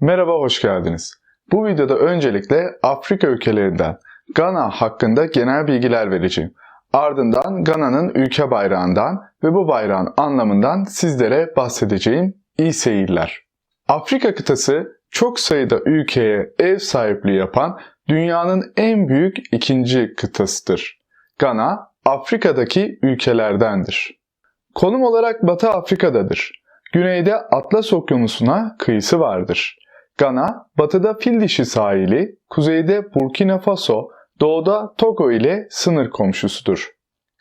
Merhaba, hoş geldiniz. Bu videoda öncelikle Afrika ülkelerinden Gana hakkında genel bilgiler vereceğim. Ardından Gana'nın ülke bayrağından ve bu bayrağın anlamından sizlere bahsedeceğim. İyi seyirler. Afrika kıtası çok sayıda ülkeye ev sahipliği yapan dünyanın en büyük ikinci kıtasıdır. Gana, Afrika'daki ülkelerdendir. Konum olarak Batı Afrika'dadır. Güneyde Atlas Okyanusu'na kıyısı vardır. Gana, batıda Fil Dişi sahili, kuzeyde Burkina Faso, doğuda Togo ile sınır komşusudur.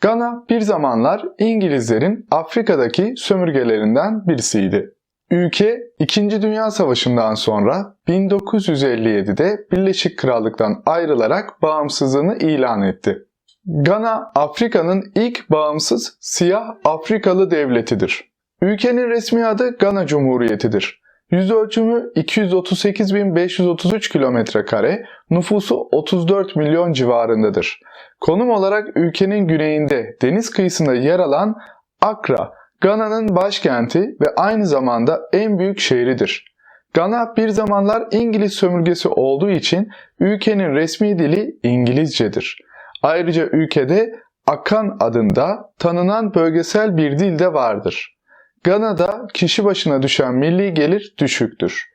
Gana bir zamanlar İngilizlerin Afrika'daki sömürgelerinden birisiydi. Ülke 2. Dünya Savaşı'ndan sonra 1957'de Birleşik Krallık'tan ayrılarak bağımsızlığını ilan etti. Gana, Afrika'nın ilk bağımsız siyah Afrikalı devletidir. Ülkenin resmi adı Gana Cumhuriyeti'dir. Yüz ölçümü 238.533 kilometre kare, nüfusu 34 milyon civarındadır. Konum olarak ülkenin güneyinde deniz kıyısında yer alan Accra, Gana'nın başkenti ve aynı zamanda en büyük şehridir. Gana bir zamanlar İngiliz sömürgesi olduğu için ülkenin resmi dili İngilizcedir. Ayrıca ülkede Akan adında tanınan bölgesel bir dil de vardır. Gana'da kişi başına düşen milli gelir düşüktür.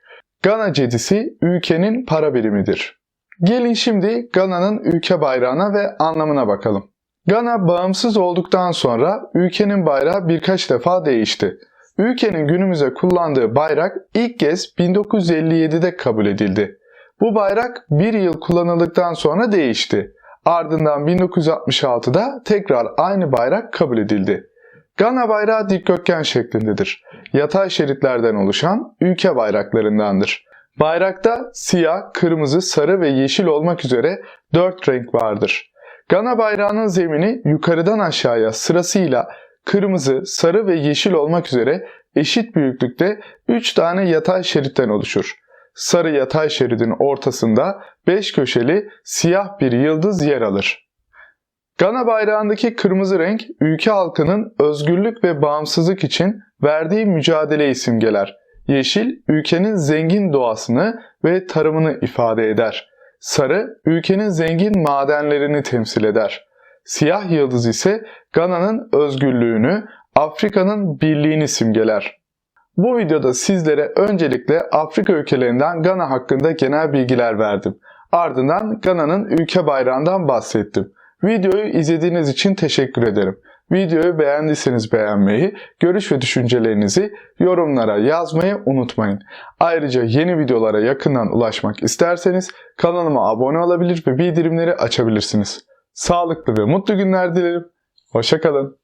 Gana cedisi ülkenin para birimidir. Gelin şimdi Gana'nın ülke bayrağına ve anlamına bakalım. Gana bağımsız olduktan sonra ülkenin bayrağı birkaç defa değişti. Ülkenin günümüze kullandığı bayrak ilk kez 1957'de kabul edildi. Bu bayrak bir yıl kullanıldıktan sonra değişti. Ardından 1966'da tekrar aynı bayrak kabul edildi. Gana bayrağı dikdörtgen şeklindedir. Yatay şeritlerden oluşan ülke bayraklarındandır. Bayrakta siyah, kırmızı, sarı ve yeşil olmak üzere dört renk vardır. Gana bayrağının zemini yukarıdan aşağıya sırasıyla kırmızı, sarı ve yeşil olmak üzere eşit büyüklükte 3 tane yatay şeritten oluşur. Sarı yatay şeridin ortasında 5 köşeli siyah bir yıldız yer alır. Gana bayrağındaki kırmızı renk ülke halkının özgürlük ve bağımsızlık için verdiği mücadele simgeler. Yeşil ülkenin zengin doğasını ve tarımını ifade eder. Sarı ülkenin zengin madenlerini temsil eder. Siyah yıldız ise Gana'nın özgürlüğünü, Afrika'nın birliğini simgeler. Bu videoda sizlere öncelikle Afrika ülkelerinden Gana hakkında genel bilgiler verdim. Ardından Gana'nın ülke bayrağından bahsettim. Videoyu izlediğiniz için teşekkür ederim. Videoyu beğendiyseniz beğenmeyi, görüş ve düşüncelerinizi yorumlara yazmayı unutmayın. Ayrıca yeni videolara yakından ulaşmak isterseniz kanalıma abone olabilir ve bildirimleri açabilirsiniz. Sağlıklı ve mutlu günler dilerim. Hoşçakalın.